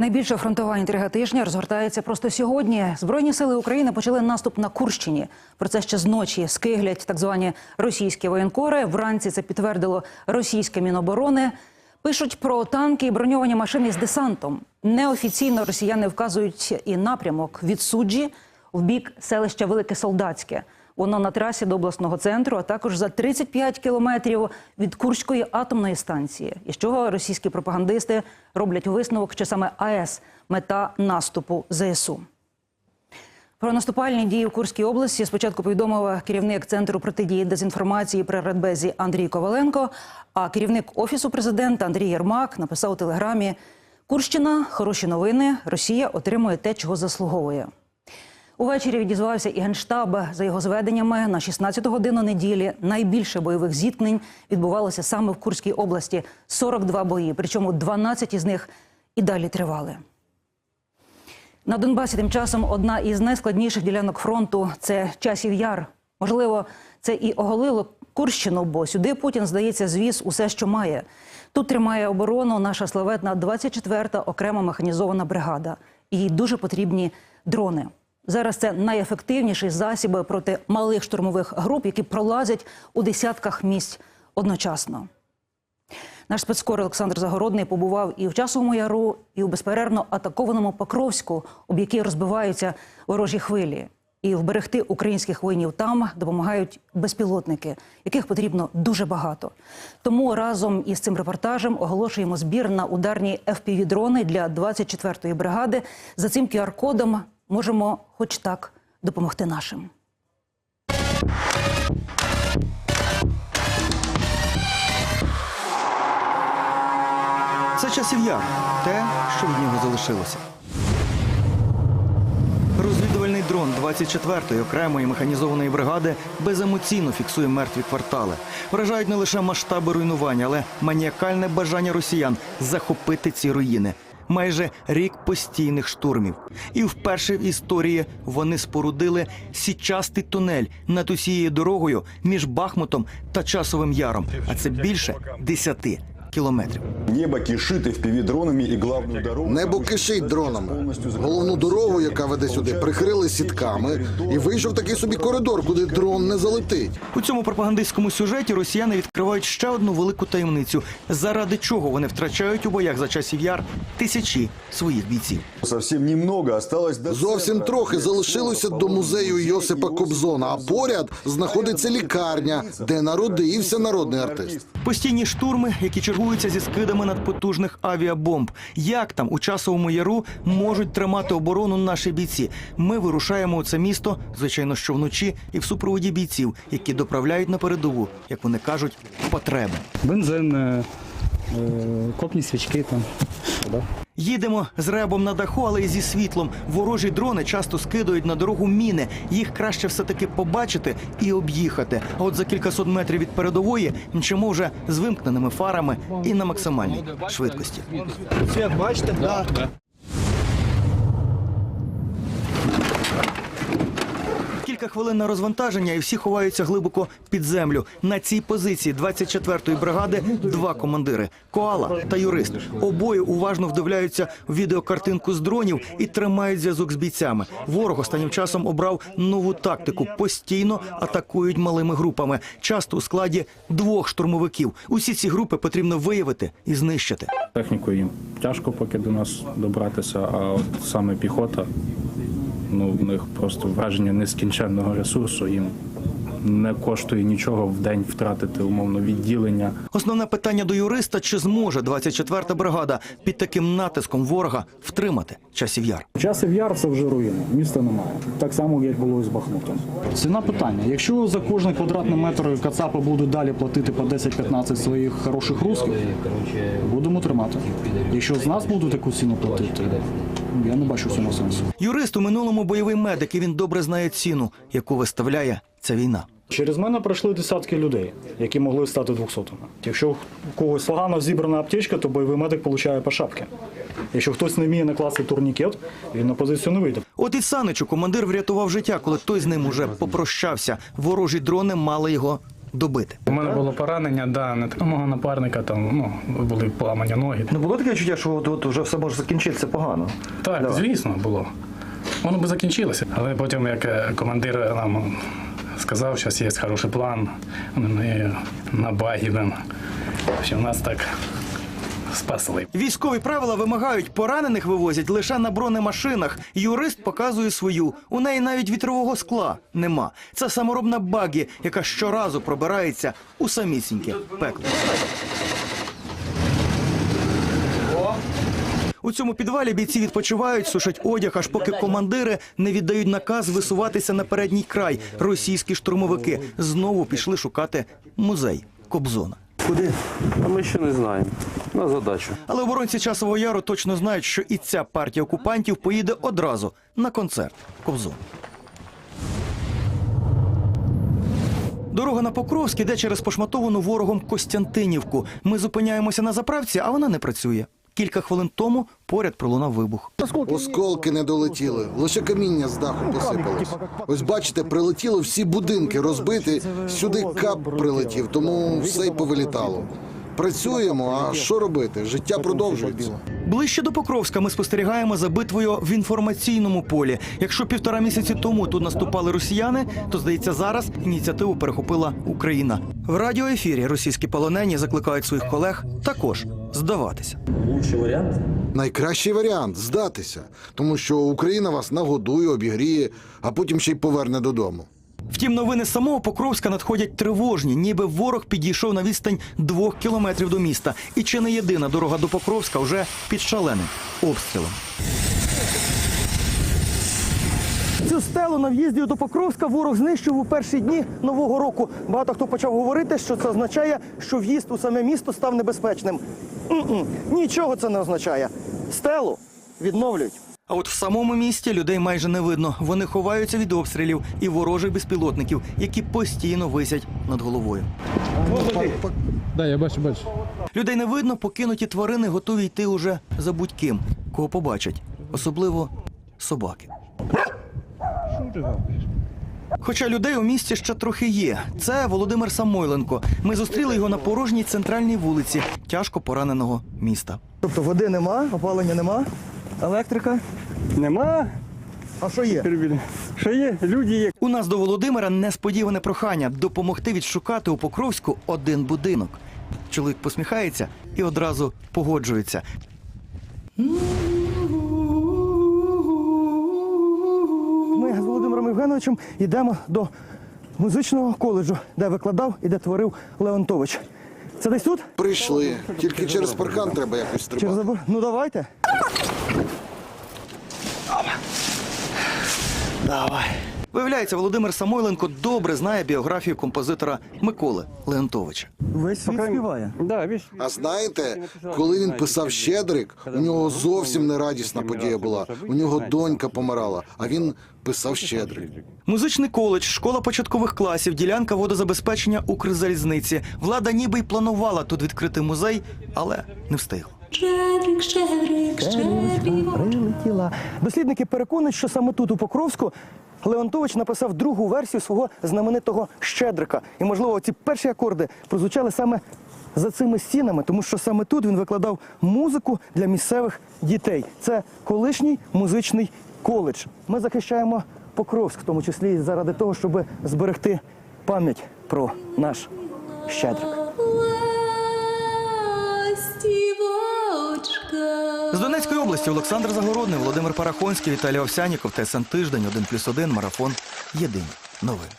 Найбільша фронтова інтрига тижня розгортається просто сьогодні. Збройні сили України почали наступ на Курщині. Про це ще зночі скиглять так звані російські воєнкори. Вранці це підтвердило російське міноборони. Пишуть про танки і броньовані машини з десантом. Неофіційно росіяни вказують і напрямок від суджі в бік селища Велике Солдатське. Воно на трасі до обласного центру, а також за 35 кілометрів від Курської атомної станції. І з чого російські пропагандисти роблять висновок, що саме АЕС мета наступу ЗСУ. Про наступальні дії у Курській області спочатку повідомив керівник центру протидії дезінформації при Радбезі Андрій Коваленко. А керівник офісу президента Андрій Єрмак написав у телеграмі: Курщина, хороші новини. Росія отримує те, чого заслуговує. Увечері відізвався і генштаб. За його зведеннями на 16 годину неділі найбільше бойових зіткнень відбувалося саме в Курській області 42 бої, причому 12 із них і далі тривали. На Донбасі тим часом одна із найскладніших ділянок фронту це часів яр. Можливо, це і оголило Курщину, бо сюди Путін, здається, звіз усе, що має. Тут тримає оборону наша славетна 24-та окрема механізована бригада. Їй дуже потрібні дрони. Зараз це найефективніший засіб проти малих штурмових груп, які пролазять у десятках місць одночасно. Наш спецкор Олександр Загородний побував і в часовому яру, і у безперервно атакованому Покровську, об якій розбиваються ворожі хвилі. І вберегти українських воїнів там допомагають безпілотники, яких потрібно дуже багато. Тому разом із цим репортажем оголошуємо збір на ударні FPV-дрони для 24-ї бригади. За цим QR-кодом можемо, хоч так, допомогти нашим. Це часів яр, те, що від нього залишилося. Розвідувальний дрон 24-ї окремої механізованої бригади беземоційно фіксує мертві квартали. Вражають не лише масштаби руйнування, але маніакальне бажання росіян захопити ці руїни. Майже рік постійних штурмів. І вперше в історії вони спорудили січастий тунель над усією дорогою між Бахмутом та Часовим Яром. А це більше 10 кілометрів. Небо кишит FPV-дронами и главную дорогу. Небо кишить дронами. Головну дорогу, яка веде сюди, прикрили сітками, і вийшов такий собі коридор, куди дрон не залетить. У цьому пропагандистському сюжеті росіяни відкривають ще одну велику таємницю, заради чого вони втрачають у боях за часів яр тисячі своїх бійців. Совсем немного осталось до Зовсім трохи залишилося до музею Йосипа Кобзона, а поряд знаходиться лікарня, де народився народний артист. Постійні штурми, які чергуються зі скидами надпотужних авіабомб. Як там у часовому яру можуть тримати оборону наші бійці? Ми вирушаємо у це місто, звичайно, що вночі, і в супроводі бійців, які доправляють на передову, як вони кажуть, потреби. бензин, е, е, копні свічки там. Їдемо з ребом на даху, але й зі світлом. Ворожі дрони часто скидають на дорогу міни. Їх краще все-таки побачити і об'їхати. А от за кількасот метрів від передової мчимо вже з вимкненими фарами і на максимальній швидкості. Світ бачите? Да. Кілька хвилин на розвантаження, і всі ховаються глибоко під землю. На цій позиції 24-ї бригади два командири Коала та юрист. Обоє уважно вдивляються в відеокартинку з дронів і тримають зв'язок з бійцями. Ворог останнім часом обрав нову тактику. Постійно атакують малими групами, часто у складі двох штурмовиків. Усі ці групи потрібно виявити і знищити. Технікою їм тяжко поки до нас добратися, а от саме піхота, ну в них просто враження нескінченного ресурсу. Їм не коштує нічого в день втратити умовно відділення. Основне питання до юриста: чи зможе 24-та бригада під таким натиском ворога втримати часів яр? Часів яр це вже руїни, міста немає. Так само, як було і з Бахмутом. Ціна питання. Якщо за кожний квадратний метр Кацапи будуть далі платити по 10-15 своїх хороших русських, будемо тримати. Якщо з нас будуть таку ціну платити, я не бачу в цьому сенсу. Юрист у минулому бойовий медик, і він добре знає ціну, яку виставляє ця війна. Через мене пройшли десятки людей, які могли стати 200 Якщо у когось погано зібрана аптечка, то бойовий медик отримує по шапки. Якщо хтось не вміє накласти турнікет, він на позицію не вийде. От і Саничу командир врятував життя, коли той з ним уже попрощався. Ворожі дрони мали його добити. У мене було поранення, да, не так мого напарника там ну, були поламані ноги. Ну було таке відчуття, що от, от вже все може закінчитися погано. Так, звісно, було. Воно би закінчилося. Але потім, як е, командир нам сказав, що є хороший план, ми на багі, блин, що нас так спасли. Військові правила вимагають, поранених вивозять лише на бронемашинах. Юрист показує свою. У неї навіть вітрового скла нема. Це саморобна багі, яка щоразу пробирається у самісіньке пекло. У цьому підвалі бійці відпочивають, сушать одяг, аж поки командири не віддають наказ висуватися на передній край. Російські штурмовики знову пішли шукати музей Кобзона. Куди? А ми ще не знаємо. На задачу. Але оборонці часового яру точно знають, що і ця партія окупантів поїде одразу на концерт Кобзон. Дорога на Покровськ іде через пошматовану ворогом Костянтинівку. Ми зупиняємося на заправці, а вона не працює. Кілька хвилин тому поряд пролунав вибух. Осколки не долетіли, лише каміння з даху посипалось. Ось бачите, прилетіло всі будинки розбиті, сюди кап прилетів, тому все й повилітало. Працюємо, а що робити? Життя продовжується. Ближче до Покровська ми спостерігаємо за битвою в інформаційному полі. Якщо півтора місяці тому тут наступали росіяни, то здається, зараз ініціативу перехопила Україна. В радіоефірі російські полонені закликають своїх колег також здаватися. Найкращий варіант здатися, тому що Україна вас нагодує, обігріє, а потім ще й поверне додому. Втім, новини з самого Покровська надходять тривожні, ніби ворог підійшов на відстань двох кілометрів до міста. І чи не єдина дорога до Покровська вже під шаленим обстрілом. Цю стелу на в'їзді до Покровська ворог знищив у перші дні нового року. Багато хто почав говорити, що це означає, що в'їзд у саме місто став небезпечним. М-м, Нічого це не означає. Стелу відновлюють. А от в самому місті людей майже не видно. Вони ховаються від обстрілів і ворожих безпілотників, які постійно висять над головою. Да, я бачу, бачу. Людей не видно, покинуті тварини готові йти уже за будь-ким, кого побачать, особливо собаки. Хоча людей у місті ще трохи є. Це Володимир Самойленко. Ми зустріли його на порожній центральній вулиці тяжко пораненого міста. Тобто води нема, опалення нема, електрика. Нема. А що є? Що є? Люди є. У нас до Володимира несподіване прохання допомогти відшукати у Покровську один будинок. Чоловік посміхається і одразу погоджується. Ми з Володимиром Євгеновичем йдемо до музичного коледжу, де викладав і де творив Леонтович. Це десь тут? Прийшли, тільки через паркан треба якось Через стрибати. забор? Ну давайте. Виявляється, Володимир Самойленко добре знає біографію композитора Миколи Леонтовича. Весь світ співає. А знаєте, коли він писав Щедрик, у нього зовсім не радісна подія була. У нього донька помирала, а він писав Щедрик. Музичний коледж, школа початкових класів, ділянка водозабезпечення Укрзалізниці. Влада ніби й планувала тут відкрити музей, але не встигла. Щедрик, щедрик, щедрик. Прилетіла. Дослідники переконують, що саме тут, у Покровську, Леонтович написав другу версію свого знаменитого Щедрика. І, можливо, ці перші акорди прозвучали саме за цими стінами, тому що саме тут він викладав музику для місцевих дітей. Це колишній музичний коледж. Ми захищаємо Покровськ, в тому числі і заради того, щоб зберегти пам'ять про наш Щедрик. Області Олександр Загородний, Володимир Парахонський, Віталій Овсяніков, ТСН Тиждень, 1+,1, Марафон. Єдині новини.